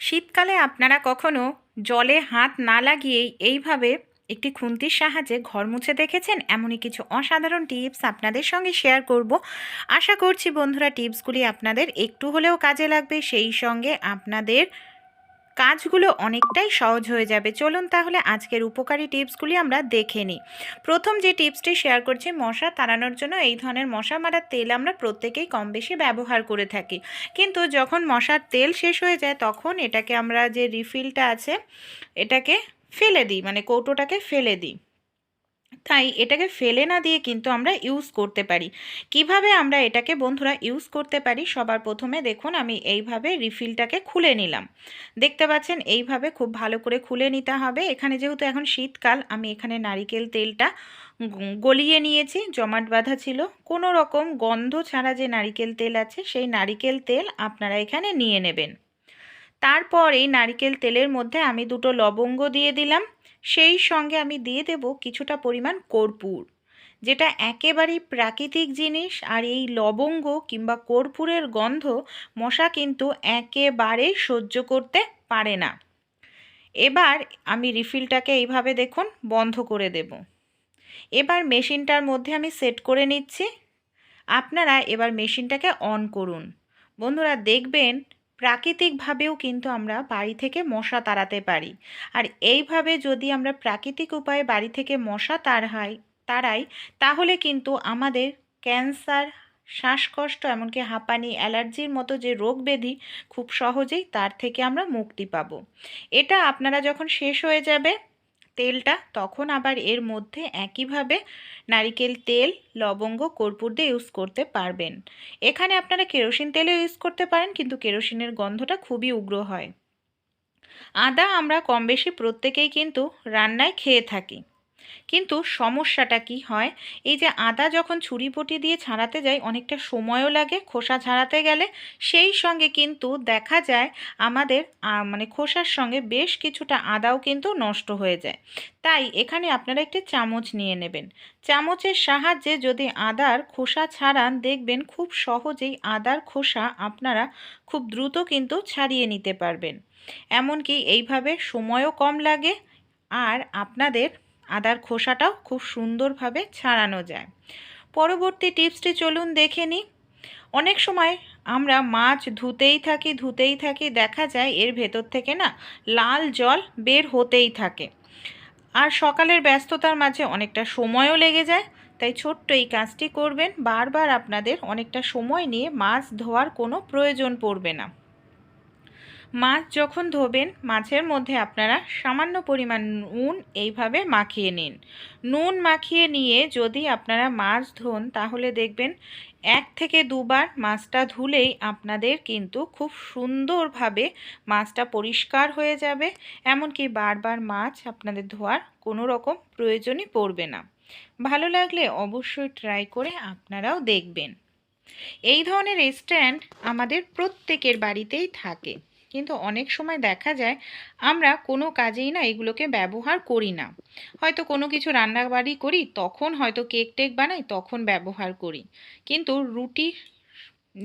শীতকালে আপনারা কখনো জলে হাত না লাগিয়েই এইভাবে একটি খুন্তির সাহায্যে ঘর মুছে দেখেছেন? এমনই কিছু অসাধারণ টিপস আপনাদের সঙ্গে শেয়ার করব। আশা করছি বন্ধুরা টিপসগুলি আপনাদের একটু হলেও কাজে লাগবে। সেই সঙ্গে আপনাদের কাজগুলো অনেকটাই সহজ হয়ে যাবে। চলুন তাহলে আজকের উপকারী টিপসগুলি আমরা দেখে নিই। প্রথম যে টিপসটি শেয়ার করছি, মশা তাড়ানোর জন্য এই ধরনের মশা মারার তেল আমরা প্রত্যেকেই কম বেশি ব্যবহার করে থাকি। কিন্তু যখন মশার তেল শেষ হয়ে যায়, তখন এটাকে আমরা যে রিফিলটা আছে, এটাকে ফেলে দিই মানে কৌটোটাকে ফেলে দিই। তাই এটাকে ফেলে না দিয়ে কিন্তু আমরা ইউজ করতে পারি। কীভাবে আমরা এটাকে বন্ধুরা ইউজ করতে পারি? সবার প্রথমে দেখুন, আমি এইভাবে রিফিলটাকে খুলে নিলাম। দেখতে পাচ্ছেন, এইভাবে খুব ভালো করে খুলে নিতে হবে। এখানে যেহেতু এখন শীতকাল, আমি এখানে নারিকেল তেলটা গলিয়ে নিয়েছি, জমাট বাঁধা ছিল। কোনো রকম গন্ধ ছাড়া যে নারিকেল তেল আছে, সেই নারিকেল তেল আপনারা এখানে নিয়ে নেবেন। তারপর এই নারিকেল তেলের মধ্যে আমি দুটো লবঙ্গ দিয়ে দিলাম। সেই সঙ্গে আমি দিয়ে দেব কিছুটা পরিমাণ কর্পূর, যেটা একেবারেই প্রাকৃতিক জিনিস আর এই লবঙ্গ কিংবা কর্পূরের গন্ধ মশা কিন্তু একেবারেই সহ্য করতে পারে না। এবার আমি রিফিলটাকে এইভাবে দেখুন বন্ধ করে দেব। এবার মেশিনটার মধ্যে আমি সেট করে নিচ্ছি। আপনারা এবার মেশিনটাকে অন করুন। বন্ধুরা দেখবেন প্রাকৃতিকভাবেও কিন্তু আমরা বাড়ি থেকে মশা তাড়াতে পারি। আর এইভাবে যদি আমরা প্রাকৃতিক উপায়ে বাড়ি থেকে মশা তাড়াই তাড়াই, তাহলে কিন্তু আমাদের ক্যান্সার, শ্বাসকষ্ট, এমনকি হাঁপানি, অ্যালার্জির মতো যে রোগ ব্যাধি খুব সহজেই তার থেকে আমরা মুক্তি পাব। এটা আপনারা যখন শেষ হয়ে যাবে তেলটা তখন আবার এর মধ্যে একইভাবে নারিকেল তেল, লবঙ্গ, কর্পূর দিয়ে ইউজ করতে পারবেন। এখানে আপনারা কেরোসিন তেলও ইউজ করতে পারেন, কিন্তু কেরোসিনের গন্ধটা খুবই উগ্র হয়। আদা আমরা কম বেশি প্রত্যেকেই কিন্তু রান্নায় খেয়ে থাকি। কিন্তু সমস্যাটা কি হয়? এই যে আদা যখন ছুরিপটি দিয়ে ছাড়াতে যাই অনেকটা সময়ও লাগে খোসা ছাড়াতে গেলে। সেই সঙ্গে কিন্তু দেখা যায় আমাদের মানে খোসার সঙ্গে বেশ কিছুটা আদাও কিন্তু নষ্ট হয়ে যায়। তাই এখানে আপনারা একটি চামচ নিয়ে নেবেন। চামচের সাহায্যে যদি আদার খোসা ছাড়ান, দেখবেন খুব সহজেই আদার খোসা আপনারা খুব দ্রুত কিন্তু ছাড়িয়ে নিতে পারবেন। এমনকি এইভাবে সময়ও কম লাগে, আর আপনাদের আদার খোসাটাও খুব সুন্দরভাবে ছাড়ানো যায়। পরবর্তী টিপসটি চলুন দেখে নিই। অনেক সময় আমরা মাছ ধুতেই থাকি ধুতেই থাকি, দেখা যায় এর ভেতর থেকে না লাল জল বের হতেই থাকে। আর সকালের ব্যস্ততার মাঝে অনেকটা সময়ও লেগে যায়, তাই ছোট্ট এই কাজটি করবেন। বারবার আপনাদের অনেকটা সময় নিয়ে মাছ ধোয়ার কোনো প্রয়োজন পড়বে না। মাছ যখন ধোবেন, মাছের মধ্যে আপনারা সামান্য পরিমাণ নুন এইভাবে মাখিয়ে নিন। নুন মাখিয়ে নিয়ে যদি আপনারা মাছ ধোন, তাহলে দেখবেন এক থেকে দুবার মাছটা ধুলেই আপনাদের কিন্তু খুব সুন্দরভাবে মাছটা পরিষ্কার হয়ে যাবে। এমনকি বারবার মাছ আপনাদের ধোয়ার কোনো রকম প্রয়োজনই পড়বে না। ভালো লাগলে অবশ্যই ট্রাই করে আপনারাও দেখবেন। এই ধরনের স্ট্যান্ড আমাদের প্রত্যেকের বাড়িতেই থাকে। কিন্তু অনেক সময় দেখা যায় আমরা কোনো কাজেই না এগুলোকে ব্যবহার করি না। হয়তো কোনো কিছু রান্নাবাড়ি করি, তখন হয়তো কেক টেক বানাই, তখন ব্যবহার করি। কিন্তু রুটি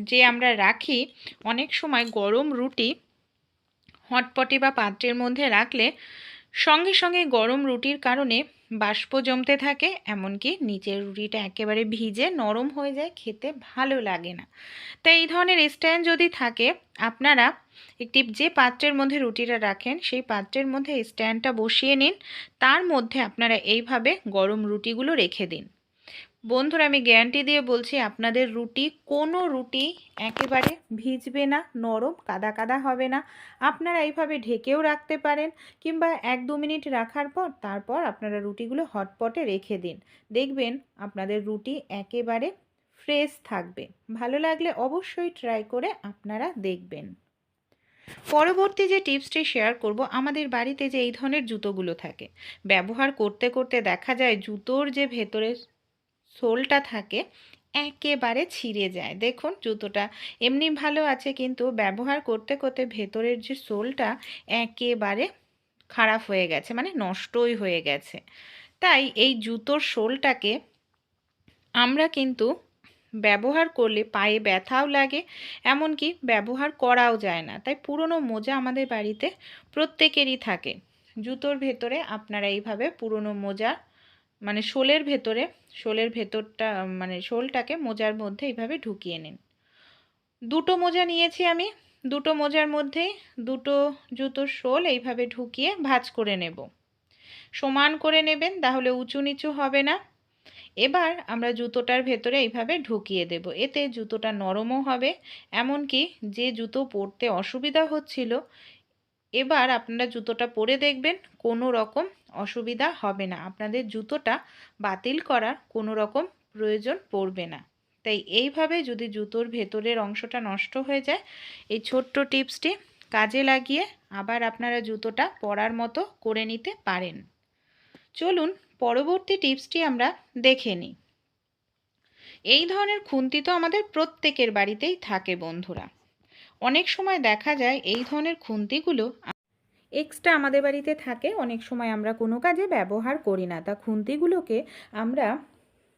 যে আমরা রাখি, অনেক সময় গরম রুটি হটপটে বা পাত্রের মধ্যে রাখলে সঙ্গে সঙ্গে গরম রুটির কারণে বাষ্প জমতে থাকে, এমনকি নিচের রুটিটা একেবারে ভিজে নরম হয়ে যায়, খেতে ভালো লাগে না। তাই এই ধরনের স্ট্যান্ড যদি থাকে, আপনারা একটি যে পাত্রের মধ্যে রুটিটা রাখেন, সেই পাত্রের মধ্যে স্ট্যান্ডটা বসিয়ে নিন। তার মধ্যে আপনারা এইভাবে গরম রুটিগুলো রেখে দিন। বন্ধুরা, আমি গ্যারান্টি দিয়ে বলছি, আপনাদের রুটি, কোনো রুটি একেবারে ভিজবে না, নরম, কাদা কাদা হবে না। আপনারা এইভাবে ঢেকেও রাখতে পারেন কিংবা এক দু মিনিট রাখার পর তারপর আপনারা রুটিগুলো হটপটে রেখে দিন। দেখবেন আপনাদের রুটি একেবারে ফ্রেশ থাকবে। ভালো লাগলে অবশ্যই ট্রাই করে আপনারা দেখবেন। পরবর্তী যে টিপসটি শেয়ার করব, আমাদের বাড়িতে যে এই ধরনের জুতোগুলো থাকে, ব্যবহার করতে করতে দেখা যায় জুতোর যে ভেতরে সোলটা থাকে, একেবারে ছিঁড়ে যায়। দেখুন জুতোটা এমনি ভালো আছে কিন্তু ব্যবহার করতে করতে ভেতরের যে সোলটা একেবারে খারাপ হয়ে গেছে মানে নষ্টই হয়ে গেছে। তাই এই জুতোর সোলটাকে আমরা কিন্তু ব্যবহার করলে পায়ে ব্যথাও লাগে, এমনকি ব্যবহার করাও যায় না। তাই পুরনো মোজা আমাদের বাড়িতে প্রত্যেকেরই থাকে। জুতোর ভেতরে আপনারা এইভাবে পুরনো মোজা মানে শোলের ভেতরে, শোলের ভেতরটা মানে শোলটাকে মোজার মধ্যে এইভাবে ঢুকিয়ে নিন। দুটো মোজা নিয়েছি আমি, দুটো মোজার মধ্যে দুটো জুতোর শোল এইভাবে ঢুকিয়ে ভাঁজ করে নেব। সমান করে নেবেন, তাহলে উঁচু নিচু হবে না। এবার আমরা জুতোটার ভেতরে এইভাবে ঢুকিয়ে দেব। এতে জুতোটা নরমও হবে, এমনকি যে জুতো পরতে অসুবিধা হচ্ছিল এবার আপনারা জুতোটা পরে দেখবেন, কোনো রকম অসুবিধা হবে না। আপনাদের জুতোটা বাতিল করার কোনো রকম প্রয়োজন পড়বে না। তাই এইভাবে যদি জুতোর ভেতরের অংশটা নষ্ট হয়ে যায়, এই ছোট্ট টিপসটি কাজে লাগিয়ে আবার আপনারা জুতোটা পরার মতো করে নিতে পারেন। চলুন পরবর্তী টিপসটি আমরা দেখে নিই। এই ধরনের খুন্তি তো আমাদের প্রত্যেকের বাড়িতেই থাকে বন্ধুরা। অনেক সময় দেখা যায় এই ধরনের খুন্তিগুলো এক্সট্রা আমাদের বাড়িতে থাকে, অনেক সময় আমরা কোনো কাজে ব্যবহার করি না। তা খুন্তিগুলোকে আমরা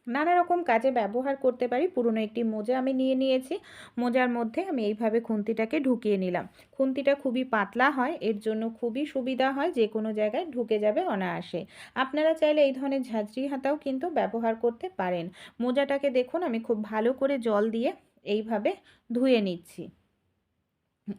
নানা রকম কাজে ব্যবহার করতে পারি। পুরনো একটি মোজা আমি নিয়ে নিয়েছি। মোজার মধ্যে আমি এইভাবে খুন্তিটাকে ঢুকিয়ে নিলাম। খুন্তিটা খুবই পাতলা হয়, এর জন্য খুবই সুবিধা হয়, যে কোনো জায়গায় ঢুকে যাবে অনায়াসে। আপনারা চাইলে এই ধরনের ঝাঁঝরি হাতাও কিন্তু ব্যবহার করতে পারেন। মোজাটাকে দেখুন, আমি খুব ভালো করে জল দিয়ে এইভাবে ধুয়ে নিচ্ছি।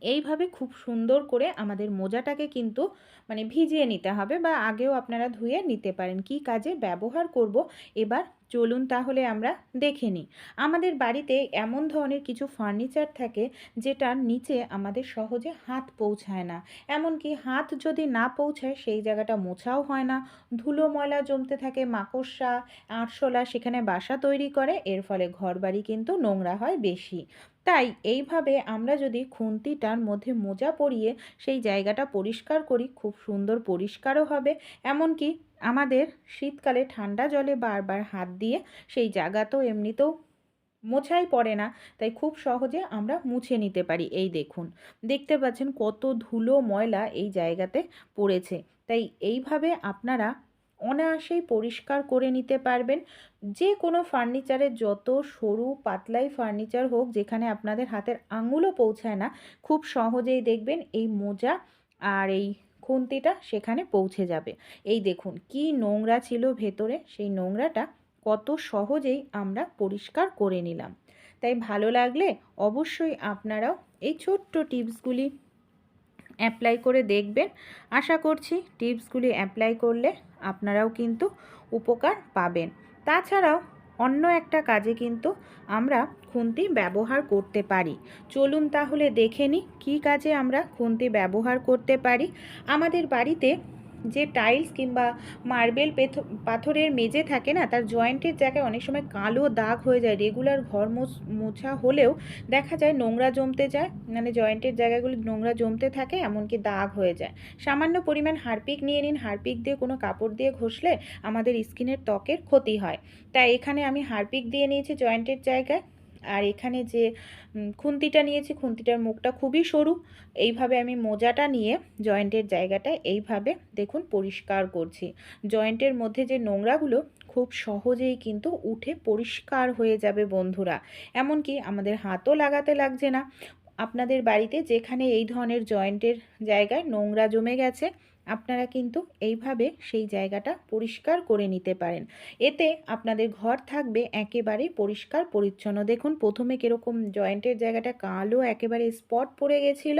এইভাবে খুব সুন্দর করে আমাদের মোজাটাকে কিন্তু মানে ভিজিয়ে নিতে হবে বা আগেও আপনারা ধুয়ে নিতে পারেন। কি কাজে ব্যবহার করব? এবার চলুন তাহলে আমরা দেখে নিই। আমাদের বাড়িতে এমন ধরনের কিছু ফার্নিচার থাকে যেটার নিচে আমাদের সহজে হাত পৌঁছায় না। এমনকি হাত যদি না পৌঁছায়, সেই জায়গাটা মোছাও হয় না। ধুলো, ময়লা জমতে থাকে, মাকড়সা, আরশোলা সেখানে বাসা তৈরি করে, এর ফলে ঘরবাড়ি কিন্তু নোংরা হয় বেশি। তাই এইভাবে আমরা যদি খুন্তিটার মধ্যে মোজা পরিয়ে সেই জায়গাটা পরিষ্কার করি, খুব সুন্দর পরিষ্কারও হবে। এমনকি আমাদের শীতকালে ঠান্ডা জলে বারবার হাত দিয়ে সেই জায়গা তো এমনিতেও মোছাই পড়ে না, তাই খুব সহজে আমরা মুছে নিতে পারি। এই দেখুন, দেখতে পাচ্ছেন কত ধুলো ময়লা এই জায়গাতে পড়েছে। তাই এইভাবে আপনারা অনায়াসেই পরিষ্কার করে নিতে পারবেন। যে কোনো ফার্নিচারের যত সরু পাতলাই ফার্নিচার হোক, যেখানে আপনাদের হাতের আঙুলও পৌঁছায় না, খুব সহজেই দেখবেন এই মোজা আর এই খুন্তিটা সেখানে পৌঁছে যাবে। এই দেখুন, কি নোংরা ছিল ভেতরে, সেই নোংরাটা কত সহজেই আমরা পরিষ্কার করে নিলাম। তাই ভালো লাগলে অবশ্যই আপনারাও এই ছোট্ট টিপসগুলি অ্যাপ্লাই করে দেখবেন। আশা করছি টিপসগুলি অ্যাপ্লাই করলে আপনারাও কিন্তু উপকার পাবেন। তাছাড়াও অন্য একটা কাজে কিন্তু আমরা খুন্তি ব্যবহার করতে পারি। চলুন তাহলে দেখে নিই কী কাজে আমরা খুন্তি ব্যবহার করতে পারি। আমাদের বাড়িতে যে টাইলস কিংবা মার্বেল পাথরের মেঝে থাকে না, তার জয়েন্টের জায়গায় অনেক সময় কালো দাগ হয়ে যায়। রেগুলার ঘর মোছা হলেও দেখা যায় নোংরা জমতে যায়। মানে জয়েন্টের জায়গাগুলো নোংরা জমতে থাকে, এমনকি দাগ হয়ে যায়। সামান্য পরিমাণ হারপিক নিয়ে নিন। হারপিক দিয়ে কোনো কাপড় দিয়ে ঘষলে আমাদের স্কিনের ত্বকের ক্ষতি হয়। তাই এখানে আমি হারপিক দিয়ে নিয়েছি জয়েন্টের জায়গায়। আর এখানে যে খুন্তিটা নিয়েছি, খুন্তিটার মুখটা খুবই সরু। এইভাবে আমি মোজাটা নিয়ে জয়েন্টের জায়গাটা এইভাবে দেখুন পরিষ্কার করছি। জয়েন্টের মধ্যে যে নোংরাগুলো খুব সহজেই কিন্তু উঠে পরিষ্কার হয়ে যাবে বন্ধুরা। এমনকি আমাদের হাতও লাগাতে লাগছে না। আপনাদের বাড়িতে যেখানে এই ধরনের জয়েন্টের জায়গায় নোংরা জমে গেছে আপনারা কিন্তু এইভাবে সেই জায়গাটা পরিষ্কার করে নিতে পারেন। এতে আপনাদের ঘর থাকবে একেবারে পরিষ্কার, পরিচ্ছন্ন। দেখুন, প্রথমে কীরকম জয়েন্টের জায়গাটা কালো, একেবারে স্পট পড়ে গেছিল।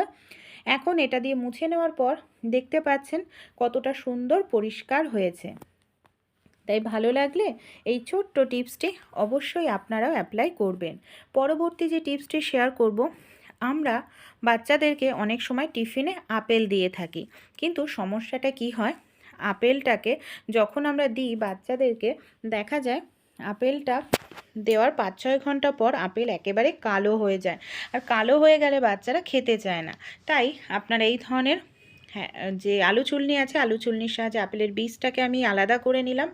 এখন এটা দিয়ে মুছে নেওয়ার পর দেখতে পাচ্ছেন কতটা সুন্দর পরিষ্কার হয়েছে। তাই ভালো লাগলে এই ছোট্ট টিপসটি অবশ্যই আপনারাও অ্যাপ্লাই করবেন। পরবর্তী যে টিপসটি শেয়ার করব আমরা বাচ্চাদেরকে অনেক সময় টিফিনে আপেল দিয়ে থাকি। কিন্তু সমস্যাটা কি হয়? আপেলটাকে যখন আমরা দিই বাচ্চাদেরকে, দেখা যায় আপেলটা দেওয়ার পাঁচ ছয় ঘণ্টা পর আপেল একেবারে কালো হয়ে যায়। আর কালো হয়ে গেলে বাচ্চারা খেতে চায় না। তাই আপনার এই ধরনের হ্যাঁ যে আলু চুলনি আছে, আলু চুলনির সাহায্যে আপেলের বীজটাকে আমি আলাদা করে নিলাম।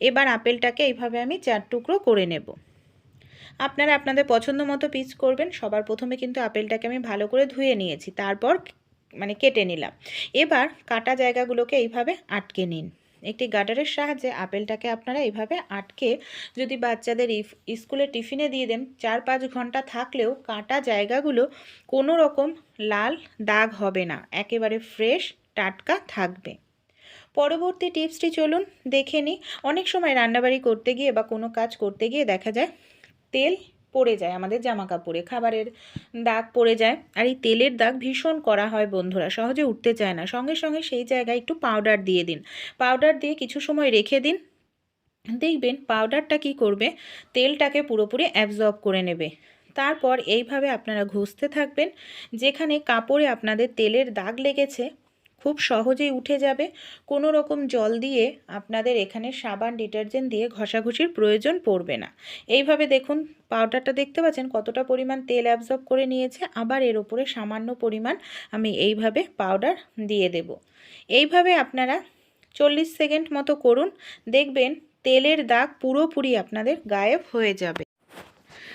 এবার আপেলটাকে এইভাবে আমি চার টুকরো করে নেব। আপনারা আপনাদের পছন্দ মতো পিস করবেন। সবার প্রথমে কিন্তু আপেলটাকে আমি ভালো করে ধুয়ে নিয়েছি। তারপর মানে কেটে নিলাম। এবার কাটা জায়গাগুলোকে এইভাবে আটকে নিন। একটি গার্ডারের সাহায্যে আপেলটাকে আপনারা এইভাবে আটকে যদি বাচ্চাদের স্কুলে টিফিনে দিয়ে দেন, চার পাঁচ ঘণ্টা থাকলেও কাটা জায়গাগুলো কোনো রকম লাল দাগ হবে না। একেবারে ফ্রেশ, টাটকা থাকবে। পরবর্তী টিপসটি চলুন দেখে নিই। অনেক সময় রান্নাবাড়ি করতে গিয়ে বা কোনো কাজ করতে গিয়ে দেখা যায় তেল পড়ে যায়, আমাদের জামা কাপড়ে খাবারের দাগ পড়ে যায়। আর এই তেলের দাগ ভীষণ করা হয় বন্ধুরা, সহজে উঠতে চায় না। সঙ্গে সঙ্গে সেই জায়গায় একটু পাউডার দিয়ে দিন। পাউডার দিয়ে কিছু সময় রেখে দিন। দেখবেন পাউডারটা কি করবে? তেলটাকে পুরোপুরি অ্যাবজর্ব করে নেবে। তারপর এইভাবে আপনারা ঘষতে থাকবেন। যেখানে কাপড়ে আপনাদের তেলের দাগ লেগেছে খুব সহজেই উঠে যাবে। কোনো রকম জল দিয়ে আপনাদের এখানে সাবান, ডিটারজেন্ট দিয়ে ঘষাঘষির প্রয়োজন পড়বে না। এইভাবে দেখুন, পাউডারটা দেখতে পাচ্ছেন, কতটা পরিমাণ তেল অ্যাবজর্ব করে নিয়েছে। আবার এর ওপরে সামান্য পরিমাণ আমি এইভাবে পাউডার দিয়ে দেব। এইভাবে আপনারা চল্লিশ সেকেন্ড মতো করুন। দেখবেন তেলের দাগ পুরোপুরি আপনাদের গায়েব হয়ে যাবে।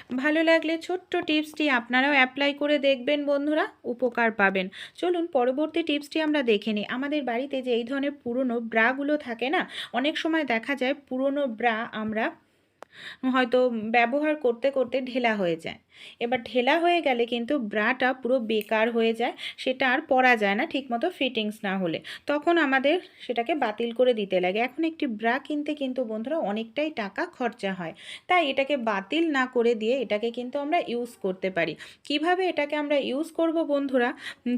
ভালো লাগলে ছোট্ট টিপসটি আপনারাও অ্যাপ্লাই করে দেখবেন বন্ধুরা, উপকার পাবেন। চলুন পরবর্তী টিপসটি আমরা দেখে নিই। আমাদের বাড়িতে যে এই ধরনের পুরনো ব্রাগুলো থাকে না, অনেক সময় দেখা যায় পুরনো ব্রা আমরা হয়তো ব্যবহার করতে করতে ঢেলা হয়ে যায়। এবার ঢেলা হয়ে গেলে কিন্তু ব্রাটা পুরো বেকার হয়ে যায়, সেটা আর পরা যায় না ঠিকমতো ফিটিংস না হলে। তখন আমাদের সেটাকে বাতিল করে দিতে লাগে। এখন একটি ব্রা কিনতে কিন্তু বন্ধুরা অনেকটাই টাকা খরচা হয়। তাই এটাকে বাতিল না করে দিয়ে এটাকে কিন্তু আমরা ইউজ করতে পারি। কীভাবে এটাকে আমরা ইউজ করব বন্ধুরা?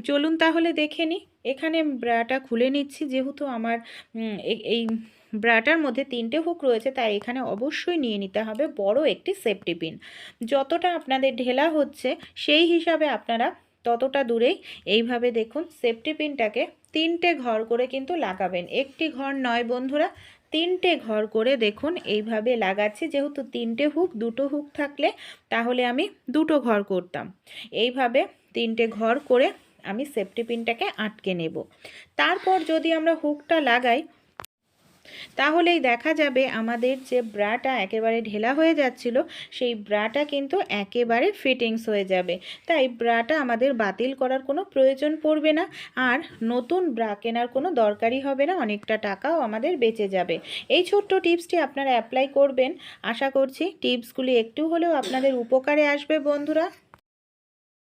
চলুন তাহলে দেখে নিই এখানে ব্রাটা খুলে নিচ্ছি, যেহেতু আমার এই ব্রাটার মধ্যে তিনটে হুক রয়েছে, তাই এখানে অবশ্যই নিয়ে নিতে হবে বড় একটি সেফটি পিন। যতটা আপনাদের ঢেলা হচ্ছে, সেই হিসাবে আপনারা ততটা দূরেই এইভাবে দেখুন সেফটি পিনটাকে তিনটে ঘর করে কিন্তু লাগাবেন। একটি ঘর নয় বন্ধুরা, তিনটে ঘর করে দেখুন এইভাবে লাগাচ্ছি। যেহেতু তিনটে হুক, দুটো হুক থাকলে তাহলে আমি দুটো ঘর করতাম। এইভাবে তিনটে ঘর করে আমি সেফটি পিনটাকে আটকে নেব। তারপর যদি আমরা হুকটা লাগাই তাহলেই দেখা যাবে আমাদের যে ব্রাটা একেবারে ঢেলা হয়ে যাচ্ছিল, সেই ব্রাটা কিন্তু একেবারে ফিটিংস হয়ে যাবে। তাই ব্রাটা আমাদের বাতিল করার কোনো প্রয়োজন পড়বে না, আর নতুন ব্রা কেনার কোনো দরকারই হবে না, অনেকটা টাকাও আমাদের বেঁচে যাবে। এই ছোট্ট টিপসটি আপনারা অ্যাপ্লাই করবেন। আশা করছি টিপসগুলি একটু হলেও আপনাদের উপকারে আসবে, বন্ধুরা।